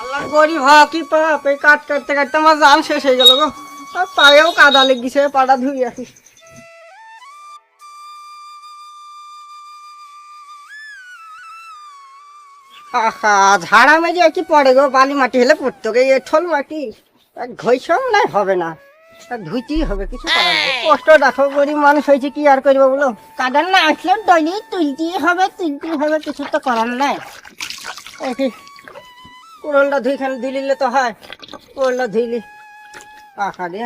আল্লাহ গরিব হ কি পাপ? এই কাট কাটতে কাটতে আমার জান শেষ হয়ে গেল গো। পায়েও কাদা লেগেছে পাটা ধুই আসি। আহা ঝাড়া মেরে কি পড়ে গো? বালি মাটি হলে পড়তো গে। এঠল মাটি ঘইসম নাই হবে না। ধুইতেই হবে কিছু কষ্ট দেখো গরিব মানুষ হয়েছে কি আর করব বলো? কাদার না আসলে ডলি তুলতেই হবে তুলতেই হবে কিছু তো করার নাই। এই কি, কুড়োলটা ধুইখানে ধুইলিলে তো হয়। কুড়োলটা ধুইলি। আহা রে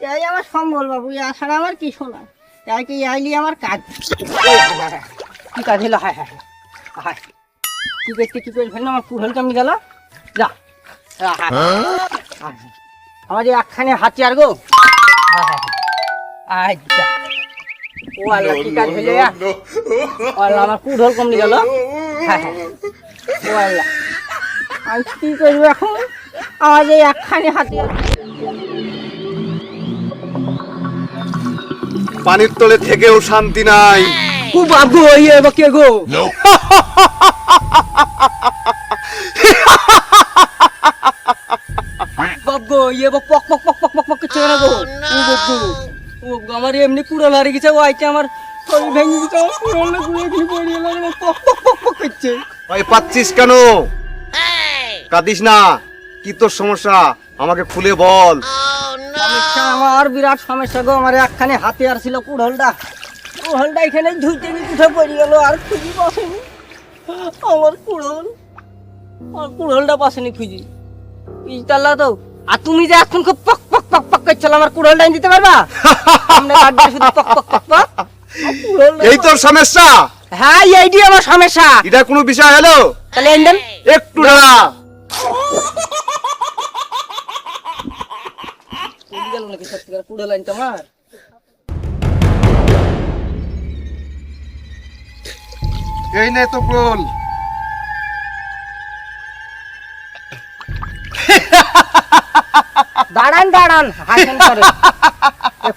এই আমার সম্বল বাবু ইয়া ছাড়া আমার কি শোনা তাই কি আইলি আমার কাজ? কি কাজ হলো? হায় হায় হায়, কি করতে কি করে ফেলল আমার কুড়োল কেমনি গেল? যা। আমার এই একখানে হাতিয়ার গো। আচ্ছা ও আল্লাহ কি কাজ হলো আল্লাহ আমার কুড়োল কমনি গেল? হ্যাঁ হ্যাঁ। ও আল্লাহ। আমি কি করব এখন? আমার এই একখানে হাতিয়ার পানির তলে থেকেও শান্তি নাই। ও বাবু ইয়ে বা কে গো? বাবু ইয়ে বা পক পক পক পক পক পক করছে না গো। ও বাবু ও বাবু, আমার এমনি কুড়াল হারিয়ে গেছে ও আইতে আমার শরীর ভেঙে গেছে আমার কুড়াল না ঘুরে ঘুরে পড়িয়ে লাগে পক পক পক পক করছে। ভাই পাচ্ছিস কেন? কাঁদিস না। কি তোর সমস্যা? আমাকে খুলে বল। সমস্যা আমার বিরাট সমস্যা গো। আমার একখানে হাতে আর ছিল কুড়ালটা। কুড়ালটা এখানে ধুইতে উঠে পড়ে গেল আর খুঁজি পাসেনি আমার কুড়াল। আমার কুড়ালটা পাসেনি খুঁজি। ইনশাল্লাহ তো? আর তুমি যে এখন খুব পক পক পক পক করছিল আমার কুড়ালটা দিতে পারবা? সামনে কাটবে শুধু পক পক পক পক। আমার এই তোর সমস্যা? হ্যাঁ এইটি আমার সমস্যা। এটা কোনো বিষয়? হলো তাহলে একটু দাঁড়া। কুড়াল এই নে দাঁড়ান দাঁড়ান এ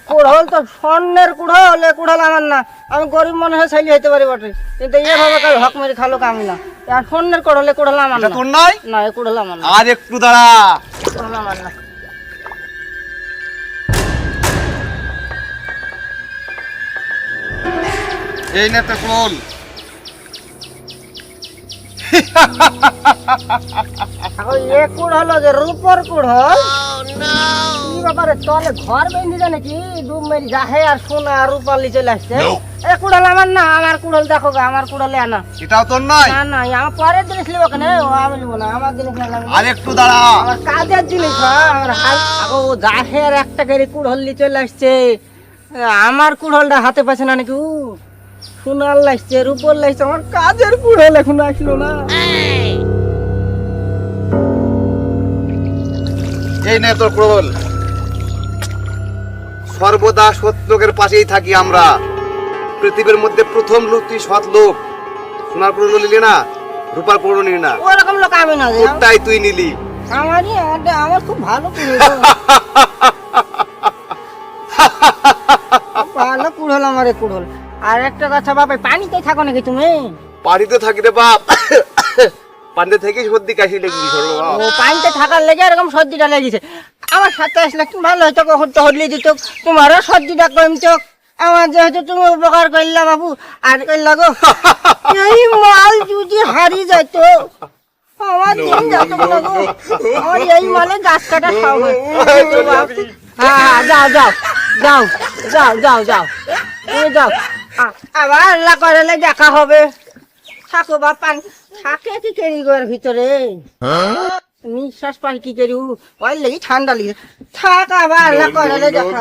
তো স্বর্ণের কুড়হল এ কুড়হল আমার না। আমি গরিব মনে হয় ছেলে হইতে পারি বটে। কিন্তু এভাবে হক মেরে খালো আমি না। এ কুড়হল আমার না। তোর নয়? না আমার না। আর একটু দাঁড়া। আমার না। এই নে তো বল এখন এ কুড়হল যে রূপর কুড়হল কি ব্যাপারে তলে ঘর বেঁধে জানে কি ডুব মেরি যাহে আর সোনা আর রূপালি চলে আসছে। এ কুড়হল আমার না আমার কুড়হল দেখো গা, আমার কুড়হলে আনা। এটাও তোর নয়? না না আমার পরের জিনিস লিবো কেন? ও আমি লিবো না আমার জিনিস না লাগবে আর একটু দাঁড়া। আমার কাজের জিনিস হয়, আমার হাত জাহের একটা গাড়ি কুড়হল্লি চলে আসছে। আমার কুড়হলটা হাতে পাচ্ছে না নাকি? উ সোনার লাগছে রূপর লাগছে আমার কাজের কুড়হল এখন আসলো না। এই নে তোর প্রবল সর্বদা সৎ লোকের পাশেই থাকি আমরা। পৃথিবীর মধ্যে প্রথম লোক তুই সৎ লোক। সোনার পুরনো নিলি না রূপার পুরনো নিলি না। ওরকম লোক আমি না। ওটাই তুই নিলি। আমারই আমার- আমার খুব ভালো ভালো কুড়হল আমার এই কুড়হল আর একটা কথা বাবা পানিতে থাকো নাকি তুমি? বাড়িতে থাকি রে বাপ। পান্ডে থেকে সর্দি কাশি লেগে গেছে ও পানিতে থাকার লেগে এরকম সর্দিটা লেগেছে। আমার সাথে আসলে একটু ভালো হতো কখন তো হরলি দিত। তোমারও সর্দিটা কমতো। আমার যেহেতু তুমি উপকার করলা বাবু, আর করলা গো। এই মাল যদি হারিয়ে যেত আমার দিন যেত না গো। আমার এই মালে গাছ কাটা সব হ্যাঁ। হ্যাঁ যাও যাও যাও যাও যাও যাও। তুমি যাও। আবার আল্লাহ করলে দেখা হবে। থাকো বা পানি থাকে কি কেরি গোর ভিতরে? নিঃশ্বাস পানি কি করি? ওই লেগে ঠান্ডা লাগে। থাক আবার আল্লাহ করলে দেখা?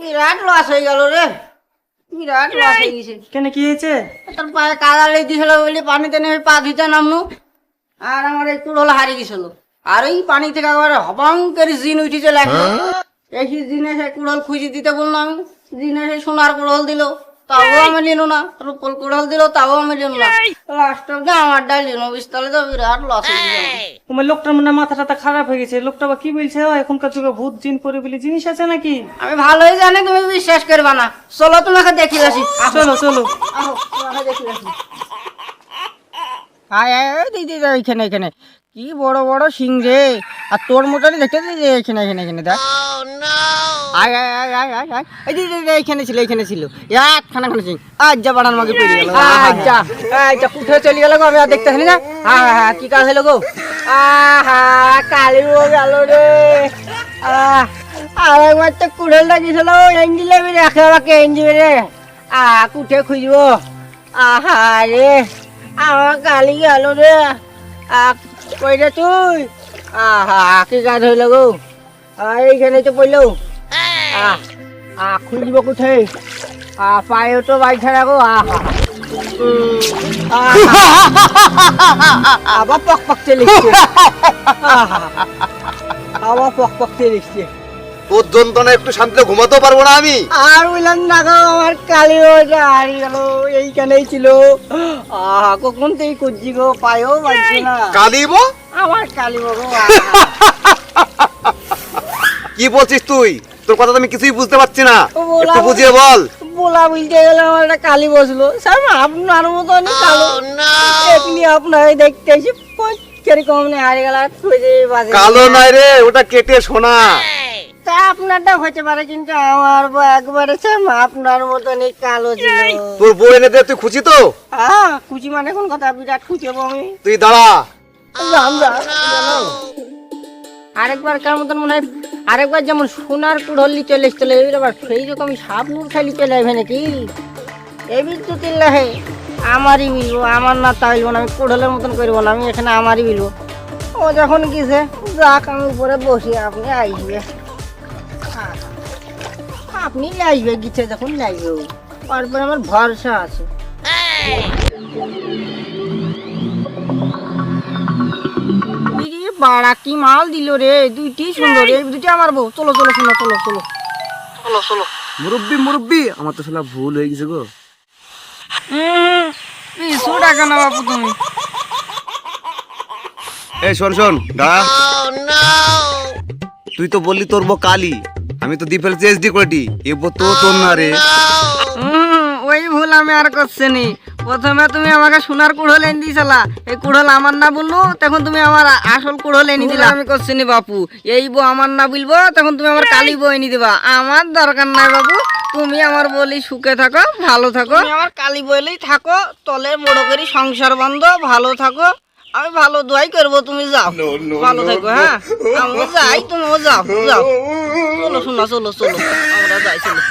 বিরাট লস হয়ে গেল রে। বিরাট লস হয়ে গেছে। কেন কি হয়েছে? তোর পায়ে কাদা লেগে দিয়েছিল বলে পানিতে নেমে পা ধুতে নামনু আর আমার একটু কুড়োল হারিয়ে গেছিল। আর এই পানি থেকে একবার হবাং করে জিন উঠে চলে এই জিনে সে কুড়োল খুঁজে দিতে বললাম। জিনে সে সোনার কুড়োল দিল। তাও আমি নিল না। রূপল কুড়াল দিল তাও আমি নিল না। লাস্ট অব্দি আমার ডাল নিল বিস্তালে তো বিরাট লস তোমার লোকটার মনে মাথা টাথা খারাপ হয়ে গেছে। লোকটা বা কি বলছে? ও, এখনকার যুগে ভূত জিন পরে বলে জিনিস আছে নাকি? আমি ভালোই জানি তুমি বিশ্বাস করবা না। চলো তোমাকে দেখি আসি। চলো চলো। দেখি আসি। আয় দিদি দিদি, এখানে এখানে। কি বড় বড় সিং রে। আর তোর মতনই দেখতে দিদি এখানে এখানে এখানে দেখ। আয় দিদি এখানে ছিল এখানে ছিল। খানা আজ যা চলে গো আমি আর না। হ্যাঁ হ্যাঁ কি কাজ গো? রে। আহ আর একবার আ কুঠে খুঁজবো। আহা রে। আমার কালি গেল রে। আ কই রে তুই কি কাজ হইল গো? এইখানে তো পড়ল। খুঁজবো কোথায়? আ পায়ে তো বাই ছাড়া গো। আহা আবার পক পক আহা আবার পক পক চলিচ্ছে তোর যন্ত্রণা একটু শান্তিতে ঘুমাতেও পারব না আমি। আর বললাম না গো আমার কালি ওটা হারিয়ে গেল এইখানেই ছিল। আহা কখন থেকে করছি গো পায়েও বাজছে না। কালিব আমার কি বলছিস তুই? তোর কথা তো আমি কিছুই বুঝতে পারছি না। বলা- একটু বুঝিয়ে বল। বলা বুঝতে গেলে আমার একটা কালি বসল। স্যার আপনার মতনই কালো। এমনি আপনার দেখতে এসে কীরকম হারিয়ে গেল আর কালো নয় রে ওটা কেটে সোনা। তা আপনারটা হতে পারে কিন্তু আমার বউ একবারে স্যার আপনার মতনই কালো ছিল। তোর বউ এনে দে তুই খুশি তো? হ্যাঁ মানে কোন কথা? বিরাট খুঁজবো আমি। তুই দাঁড়া। রাম রাম, জানো? আরেকবার কার মতন মনে হয় আরেকবার যেমন সোনার কুড়লি চলে এসছিল এবার সেই রকম সাপ নূর খালি চলে আসবে নাকি? এই আমারই বিলবো আমার না তাইলবো না আমি কুড়লের মতন করব না আমি এখানে আমারই বিলবো ও যখন গেছে যাক আমি উপরে বসি আপনি আসবে আপনি লাইবে গিছে যখন লাইবে তারপরে আমার ভরসা আছে। বাড়া কি মাল দিল রে? দুইটি সুন্দর এই। দুইটি আমার বউ। চলো চলো শোনো চলো চলো। চলো চলো। মুরব্বি মুরব্বি আমার তো শালা ভুল হয়ে গেছে গো। পিছু টাকা না বাপু তুমি। এই শোন শোন দাঁড়া। তুই তো বললি তোর বউ কালি। আমি তো দিয়ে ফেলছি এসডি কোয়ালিটি এ তো তোর না রে। ওই ভুল আমি আর করছি নি প্রথমে তুমি আমাকে সোনার কুড়োল এনে দিয়েছিলা। এই কুড়োল আমার না বলল তখন তুমি আমার আসল কুড়োল এনে দিলা। আমি করছি নি বাপু। এই বউ আমার না বলব তখন তুমি আমার কালি বউ এনে দিবা। আমার দরকার নাই বাবু তুমি আমার বলি সুখে থাকো ভালো থাকো। আমার কালি বলেই থাকো তলে বড় করি সংসার বন্ধ ভালো থাকো। আমি ভালো দোয়াই করব তুমি যাও। ভালো থাকো হ্যাঁ? আমি যাই তুমিও যাও যাও। চলো শোনা চলো চলো আমরা যাই চলো।